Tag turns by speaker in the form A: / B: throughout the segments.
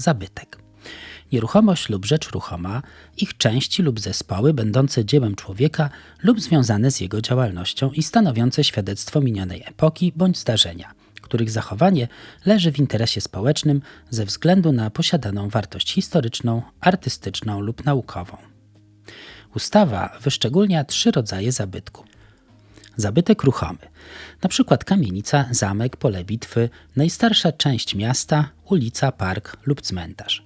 A: zabytek. Nieruchomość lub rzecz ruchoma, ich części lub zespoły będące dziełem człowieka lub związane z jego działalnością i stanowiące świadectwo minionej epoki bądź zdarzenia, których zachowanie leży w interesie społecznym ze względu na posiadaną wartość historyczną, artystyczną lub naukową. Ustawa wyszczególnia trzy rodzaje zabytku. Zabytek ruchomy, na przykład kamienica, zamek, pole bitwy, najstarsza część miasta, ulica, park lub cmentarz.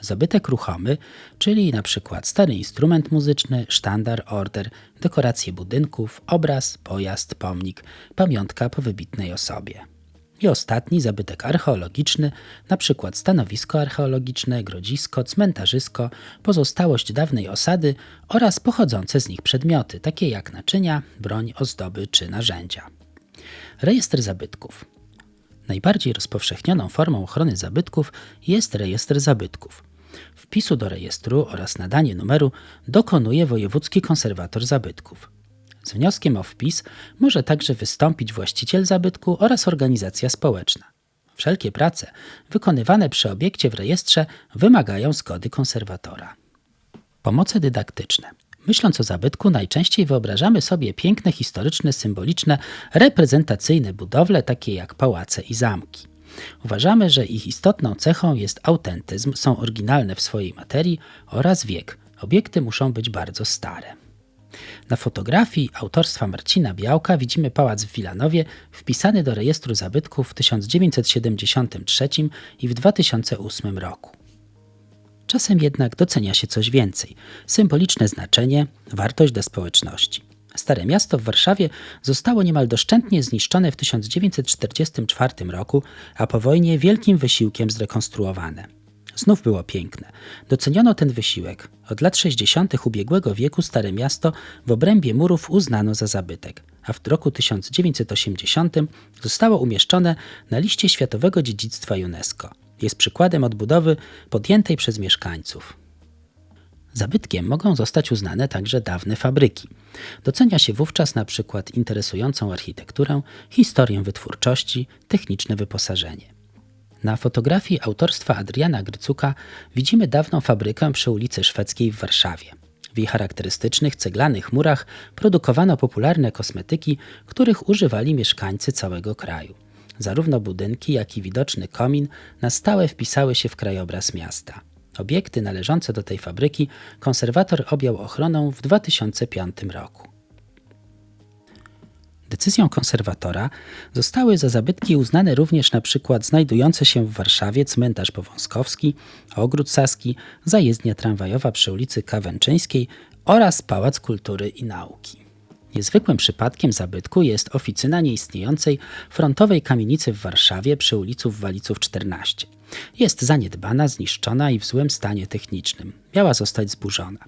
A: Zabytek ruchomy, czyli na przykład stary instrument muzyczny, sztandar, order, dekoracje budynków, obraz, pojazd, pomnik, pamiątka po wybitnej osobie. I ostatni zabytek archeologiczny, na przykład stanowisko archeologiczne, grodzisko, cmentarzysko, pozostałość dawnej osady oraz pochodzące z nich przedmioty, takie jak naczynia, broń, ozdoby czy narzędzia. Rejestr zabytków. Najbardziej rozpowszechnioną formą ochrony zabytków jest rejestr zabytków. Wpisu do rejestru oraz nadanie numeru dokonuje wojewódzki konserwator zabytków. Z wnioskiem o wpis może także wystąpić właściciel zabytku oraz organizacja społeczna. Wszelkie prace wykonywane przy obiekcie w rejestrze wymagają zgody konserwatora. Pomoce dydaktyczne. Myśląc o zabytku, najczęściej wyobrażamy sobie piękne, historyczne, symboliczne, reprezentacyjne budowle, takie jak pałace i zamki. Uważamy, że ich istotną cechą jest autentyzm, są oryginalne w swojej materii oraz wiek. Obiekty muszą być bardzo stare. Na fotografii autorstwa Marcina Białka widzimy pałac w Wilanowie wpisany do rejestru zabytków w 1973 i w 2008 roku. Czasem jednak docenia się coś więcej symboliczne znaczenie, wartość dla społeczności. Stare miasto w Warszawie zostało niemal doszczętnie zniszczone w 1944 roku, a po wojnie wielkim wysiłkiem zrekonstruowane. Znów było piękne. Doceniono ten wysiłek. Od lat 60. ubiegłego wieku Stare Miasto w obrębie murów uznano za zabytek, a w roku 1980 zostało umieszczone na liście Światowego Dziedzictwa UNESCO. Jest przykładem odbudowy podjętej przez mieszkańców. Zabytkiem mogą zostać uznane także dawne fabryki. Docenia się wówczas na przykład interesującą architekturę, historię wytwórczości, techniczne wyposażenie. Na fotografii autorstwa Adriana Grycuka widzimy dawną fabrykę przy ulicy Szwedzkiej w Warszawie. W jej charakterystycznych ceglanych murach produkowano popularne kosmetyki, których używali mieszkańcy całego kraju. Zarówno budynki, jak i widoczny komin na stałe wpisały się w krajobraz miasta. Obiekty należące do tej fabryki konserwator objął ochroną w 2005 roku. Decyzją konserwatora zostały za zabytki uznane również na przykład znajdujące się w Warszawie cmentarz powązkowski, ogród saski, zajezdnia tramwajowa przy ulicy Kawęczyńskiej oraz Pałac Kultury i Nauki. Niezwykłym przypadkiem zabytku jest oficyna nieistniejącej frontowej kamienicy w Warszawie przy ulicy Waliców 14. Jest zaniedbana, zniszczona i w złym stanie technicznym. Miała zostać zburzona.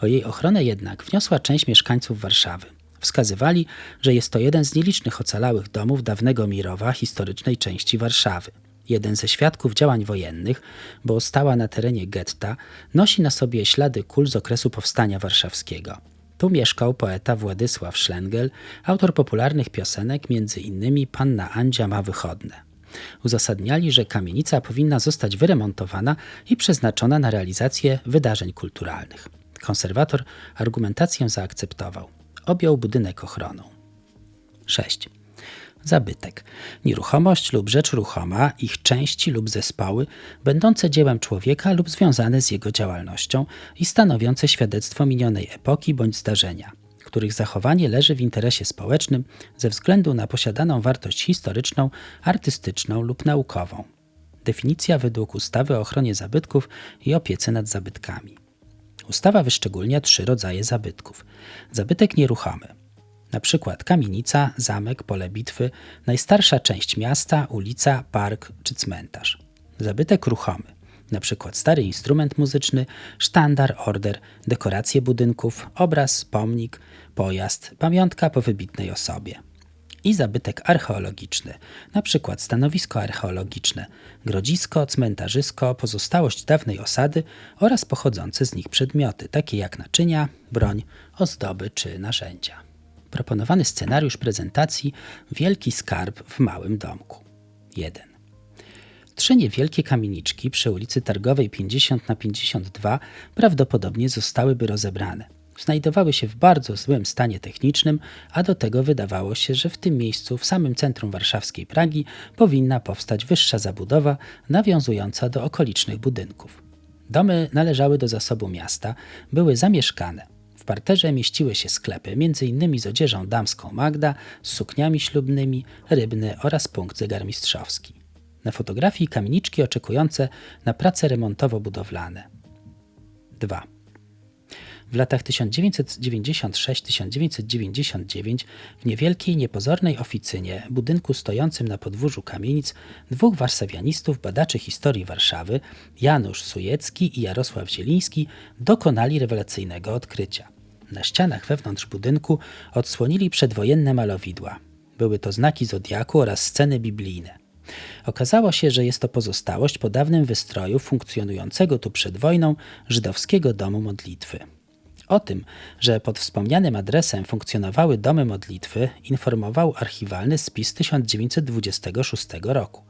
A: O jej ochronę jednak wniosła część mieszkańców Warszawy. Wskazywali, że jest to jeden z nielicznych ocalałych domów dawnego Mirowa, historycznej części Warszawy. Jeden ze świadków działań wojennych, bo stała na terenie getta, nosi na sobie ślady kul z okresu powstania warszawskiego. Tu mieszkał poeta Władysław Szlengel, autor popularnych piosenek, innymi Panna Andzia ma wychodne. Uzasadniali, że kamienica powinna zostać wyremontowana i przeznaczona na realizację wydarzeń kulturalnych. Konserwator argumentację zaakceptował. Objął budynek ochroną. 6. Zabytek. Nieruchomość lub rzecz ruchoma, ich części lub zespoły, będące dziełem człowieka lub związane z jego działalnością i stanowiące świadectwo minionej epoki bądź zdarzenia, których zachowanie leży w interesie społecznym ze względu na posiadaną wartość historyczną, artystyczną lub naukową. Definicja według ustawy o ochronie zabytków i opiece nad zabytkami. Ustawa wyszczególnia trzy rodzaje zabytków. Zabytek nieruchomy – na przykład kamienica, zamek, pole bitwy, najstarsza część miasta, ulica, park czy cmentarz. Zabytek ruchomy, na przykład stary instrument muzyczny, sztandar, order, dekoracje budynków, obraz, pomnik, pojazd, pamiątka po wybitnej osobie. I zabytek archeologiczny, przykład stanowisko archeologiczne, grodzisko, cmentarzysko, pozostałość dawnej osady oraz pochodzące z nich przedmioty, takie jak naczynia, broń, ozdoby czy narzędzia proponowany scenariusz prezentacji Wielki Skarb w Małym Domku. 1. Trzy niewielkie kamieniczki przy ulicy Targowej 50 na 52 prawdopodobnie zostałyby rozebrane. Znajdowały się w bardzo złym stanie technicznym, a do tego wydawało się, że w tym miejscu, w samym centrum warszawskiej Pragi, powinna powstać wyższa zabudowa nawiązująca do okolicznych budynków. Domy należały do zasobu miasta, były zamieszkane. W parterze mieściły się sklepy, m.in. z odzieżą damską Magda, z sukniami ślubnymi, rybny oraz punkt zegarmistrzowski. Na fotografii kamieniczki oczekujące na prace remontowo-budowlane. 2. W latach 1996-1999 w niewielkiej, niepozornej oficynie, budynku stojącym na podwórzu kamienic, dwóch warszawianistów, badaczy historii Warszawy, Janusz Sujecki i Jarosław Zieliński, dokonali rewelacyjnego odkrycia. Na ścianach wewnątrz budynku odsłonili przedwojenne malowidła. Były to znaki zodiaku oraz sceny biblijne. Okazało się, że jest to pozostałość po dawnym wystroju funkcjonującego tu przed wojną żydowskiego domu modlitwy. O tym, że pod wspomnianym adresem funkcjonowały domy modlitwy, informował archiwalny spis 1926 roku.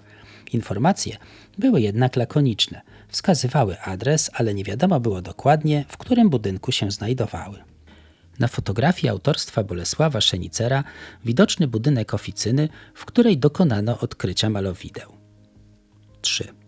A: Informacje były jednak lakoniczne, wskazywały adres, ale nie wiadomo było dokładnie, w którym budynku się znajdowały. Na fotografii autorstwa Bolesława Szenicera widoczny budynek oficyny, w której dokonano odkrycia malowideł. 3.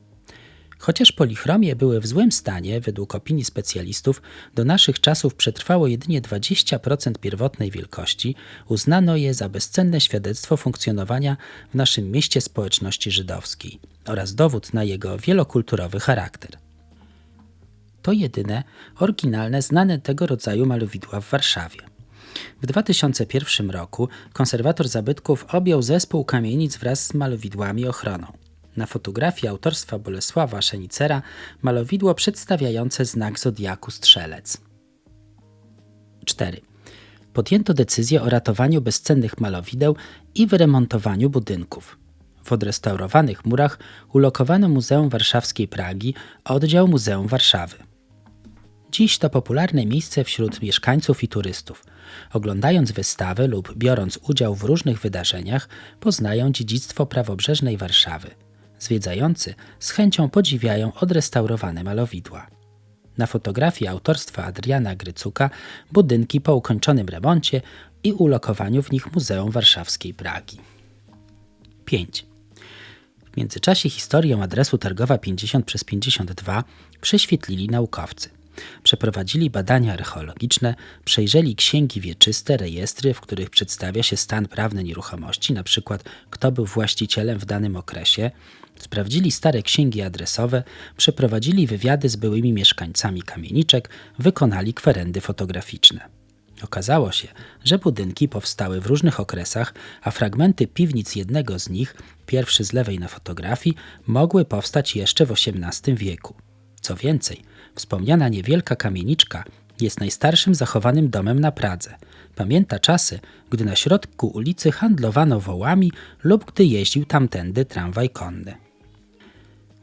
A: Chociaż polichromie były w złym stanie, według opinii specjalistów, do naszych czasów przetrwało jedynie 20% pierwotnej wielkości, uznano je za bezcenne świadectwo funkcjonowania w naszym mieście społeczności żydowskiej oraz dowód na jego wielokulturowy charakter. To jedyne, oryginalne, znane tego rodzaju malowidła w Warszawie. W 2001 roku konserwator zabytków objął zespół kamienic wraz z malowidłami ochroną. Na fotografii autorstwa Bolesława Szenicera malowidło przedstawiające znak zodiaku strzelec. 4. Podjęto decyzję o ratowaniu bezcennych malowideł i wyremontowaniu budynków. W odrestaurowanych murach ulokowano Muzeum Warszawskiej Pragi, oddział Muzeum Warszawy. Dziś to popularne miejsce wśród mieszkańców i turystów. Oglądając wystawę lub biorąc udział w różnych wydarzeniach, poznają dziedzictwo prawobrzeżnej Warszawy – Zwiedzający z chęcią podziwiają odrestaurowane malowidła. Na fotografii autorstwa Adriana Grycuka budynki po ukończonym remoncie i ulokowaniu w nich Muzeum Warszawskiej Pragi. 5. W międzyczasie historię adresu Targowa 50 przez 52 prześwietlili naukowcy. Przeprowadzili badania archeologiczne, przejrzeli księgi wieczyste, rejestry, w których przedstawia się stan prawny nieruchomości, np. kto był właścicielem w danym okresie, Sprawdzili stare księgi adresowe, przeprowadzili wywiady z byłymi mieszkańcami kamieniczek, wykonali kwerendy fotograficzne. Okazało się, że budynki powstały w różnych okresach, a fragmenty piwnic jednego z nich, pierwszy z lewej na fotografii, mogły powstać jeszcze w XVIII wieku. Co więcej, wspomniana niewielka kamieniczka jest najstarszym zachowanym domem na Pradze. Pamięta czasy, gdy na środku ulicy handlowano wołami lub gdy jeździł tamtędy tramwaj konny.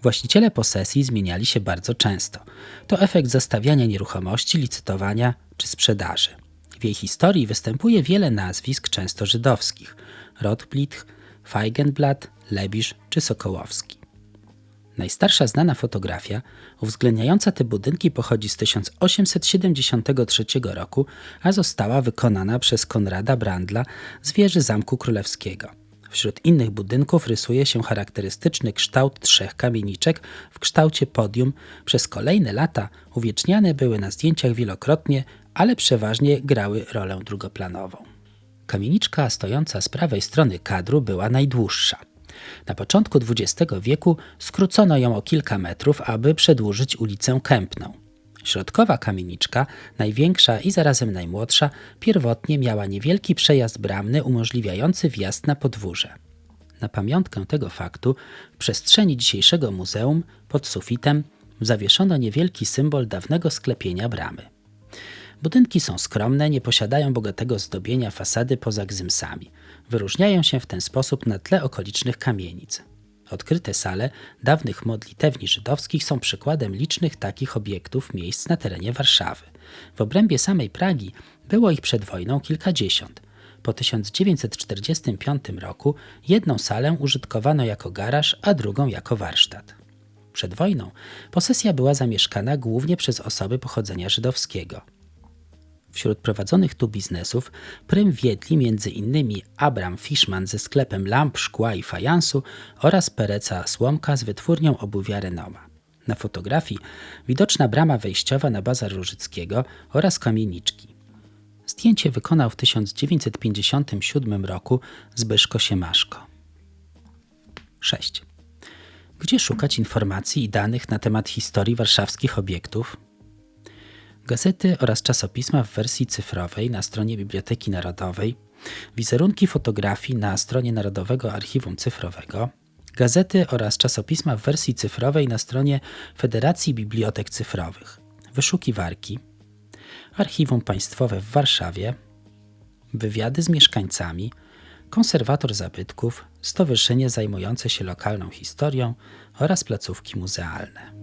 A: Właściciele posesji zmieniali się bardzo często. To efekt zastawiania nieruchomości, licytowania czy sprzedaży. W jej historii występuje wiele nazwisk, często żydowskich: Rotblitch, Feigenblatt, Lebisz czy Sokołowski. Najstarsza znana fotografia uwzględniająca te budynki pochodzi z 1873 roku, a została wykonana przez Konrada Brandla z wieży Zamku Królewskiego. Wśród innych budynków rysuje się charakterystyczny kształt trzech kamieniczek w kształcie podium. Przez kolejne lata uwieczniane były na zdjęciach wielokrotnie, ale przeważnie grały rolę drugoplanową. Kamieniczka stojąca z prawej strony kadru była najdłuższa. Na początku XX wieku skrócono ją o kilka metrów, aby przedłużyć ulicę Kępną. Środkowa kamieniczka, największa i zarazem najmłodsza, pierwotnie miała niewielki przejazd bramny umożliwiający wjazd na podwórze. Na pamiątkę tego faktu w przestrzeni dzisiejszego muzeum pod sufitem zawieszono niewielki symbol dawnego sklepienia bramy. Budynki są skromne, nie posiadają bogatego zdobienia fasady poza gzymsami. Wyróżniają się w ten sposób na tle okolicznych kamienic. Odkryte sale dawnych modlitewni żydowskich są przykładem licznych takich obiektów miejsc na terenie Warszawy. W obrębie samej Pragi było ich przed wojną kilkadziesiąt. Po 1945 roku jedną salę użytkowano jako garaż, a drugą jako warsztat. Przed wojną posesja była zamieszkana głównie przez osoby pochodzenia żydowskiego. Wśród prowadzonych tu biznesów prym wiedli m.in. Abram Fishman ze sklepem lamp, szkła i fajansu oraz Pereca Słomka z wytwórnią obuwia Renoma. Na fotografii widoczna brama wejściowa na bazar Różyckiego oraz kamieniczki. Zdjęcie wykonał w 1957 roku Zbyszko Siemaszko. 6. Gdzie szukać informacji i danych na temat historii warszawskich obiektów? Gazety oraz czasopisma w wersji cyfrowej na stronie Biblioteki Narodowej, wizerunki fotografii na stronie Narodowego Archiwum Cyfrowego, gazety oraz czasopisma w wersji cyfrowej na stronie Federacji Bibliotek Cyfrowych, wyszukiwarki, Archiwum Państwowe w Warszawie, wywiady z mieszkańcami, konserwator zabytków, stowarzyszenie zajmujące się lokalną historią oraz placówki muzealne.